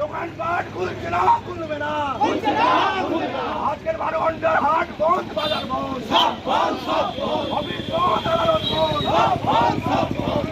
দোকানপাট খুলছে না খুলবে না আজকের বারো ঘণ্টার হাট বন্ধ বাজার বন্ধ অফিস বন্ধ আদালত বন্ধ।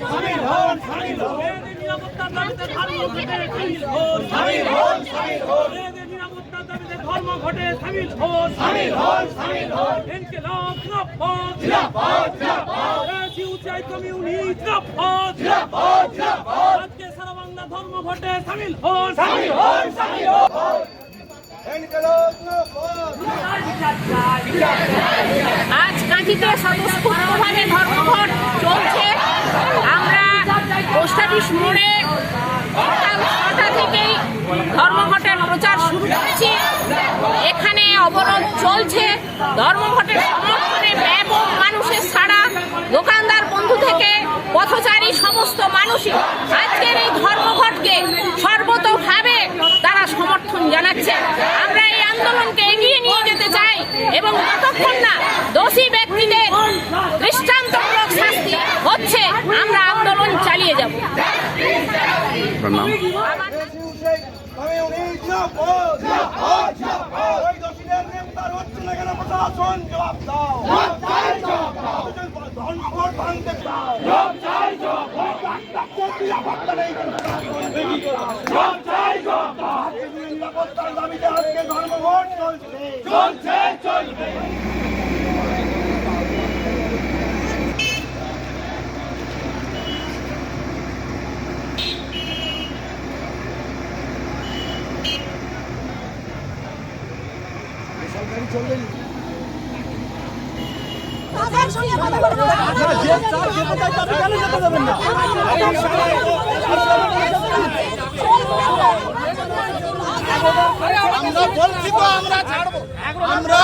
হন কথা হচ্ছে কেন প্রশাসন জবাব দাও। ধর্ম ঘটে সামিল হন সামিল হন সামিল হন ইনকিলাব জিন্দাবাদ জিন্দাবাদ জিন্দাবাদ জিন্দাবাদ জিন্দাবাদ জিন্দাবাদ সারা বাংলা ধর্ম ঘটে সামিল হন সামিল হন সামিল হন আজ কাঁথিতে স্বতঃস্ফূর্তভাবে ধর্মঘট চলছে। আমরা অফিস মোড়ে সকাল ছটা থেকেই ধর্মঘটের প্রচার শুরু করেছি। এখানে অবরোধ চলছে। ধর্মঘটের সমর্থনে ব্যাপক মানুষের ছাড়া দোকানদার বন্ধু থেকে পথচারী সমস্ত মানুষই আজকের এই ধর্মঘটকে সর্বতভাবে তারা সমর্থন জানাচ্ছে। আমরা এই আন্দোলনকে এগিয়ে নিয়ে যেতে চাই এবং যতক্ষণ না দোষী ব্যক্তিদের দৃষ্টান্তমূলক শাস্তি হচ্ছে আমরা আন্দোলন চালিয়ে যাব কমিউনি জিন্দাবাদ জিন্দাবাদ জিন্দাবাদ ওই দোষীদের গ্রেফতার হচ্ছে না কেন প্রশাসন জবাব দাও ধর্মঘট ভাঙতে চাও ডাক্তার নিরাপত্তা নেই নিরাপত্তার দাবিতে আজকে ধর্মঘট চলছে চলছে চলবে তাদের সঙ্গে কথা বলব আমরা বলছি তো আমরা ছাড়বো। আমরা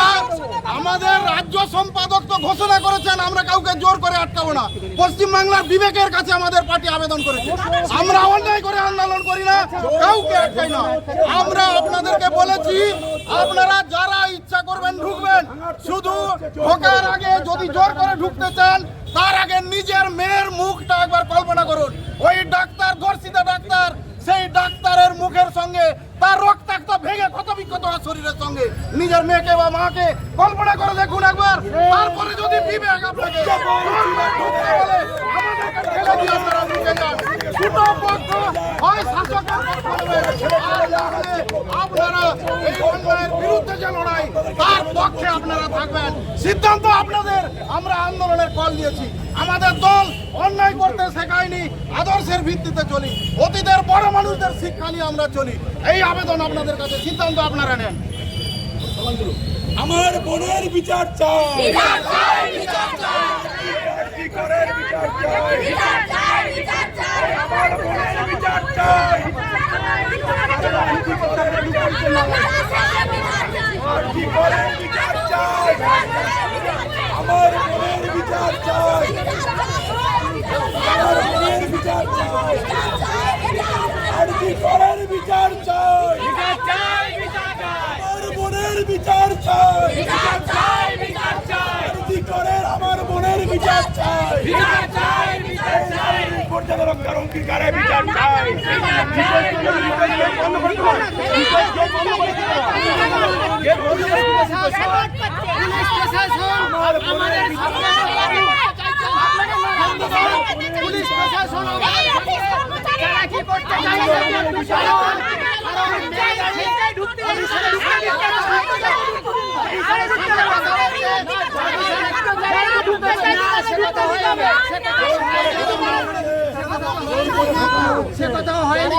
আমাদের রাজ্য সম্পাদক তো ঘোষণা করেছেন, আমরা কাউকে জোর করে আটকাবো না। পশ্চিমবাংলার বিবেকের কাছে আমাদের পার্টি আবেদন করেছে। আমরা অন্যায় করে আন্দোলন করি না, কাউকে আটকাই না। আমরা আপনাদেরকে বলেছি, আপনারা যারা ইচ্ছা করবেন ঢুকবেন। শুধু ঢোকার আগে যদি জোর করে ঢুকতে চান, তার আগে নিজের মেয়ের মুখটা একবার কল্পনা করুন। ওই ডাক্তার হওয়া শরীরের সঙ্গে নিজের মেয়েকে বা মাকে কল্পনা করে দেখুন একবার তারপরে যদি বিবেক আপনাকে। দুটো পক্ষ হয় শাসকের পক্ষ নেবে, আর না হলে আপনারা এই অন্যায়ের বিরুদ্ধে যে লড়াই তার পক্ষে আপনারা থাকবেন। সিদ্ধান্ত আপনাদের আমরা আন্দোলনের কল দিয়েছি। আমাদের দল অন্যায় করতে শেখায়নি আদর্শের ভিত্তিতে চলি। অতীতের বড় মানুষদের শিক্ষা নিয়ে আমরা চলি। এই আবেদন আপনাদের কাছে। সিদ্ধান্ত আপনারা নেন। আমার বোনের বিচার চাই। করের বিচার চাই? আমার বোনের বিচার চাই কি করের বিচার চাই আমার বোনের বিচার চাই আমার বোনের বিচার চাই করের বিচার আমার বোনের বিচার চাই আমার বোনের বিচার চাই। পর্যটকের অঙ্গীকারে বিচার চাই পুলিশ প্রশাসন সে কথাও হয়নি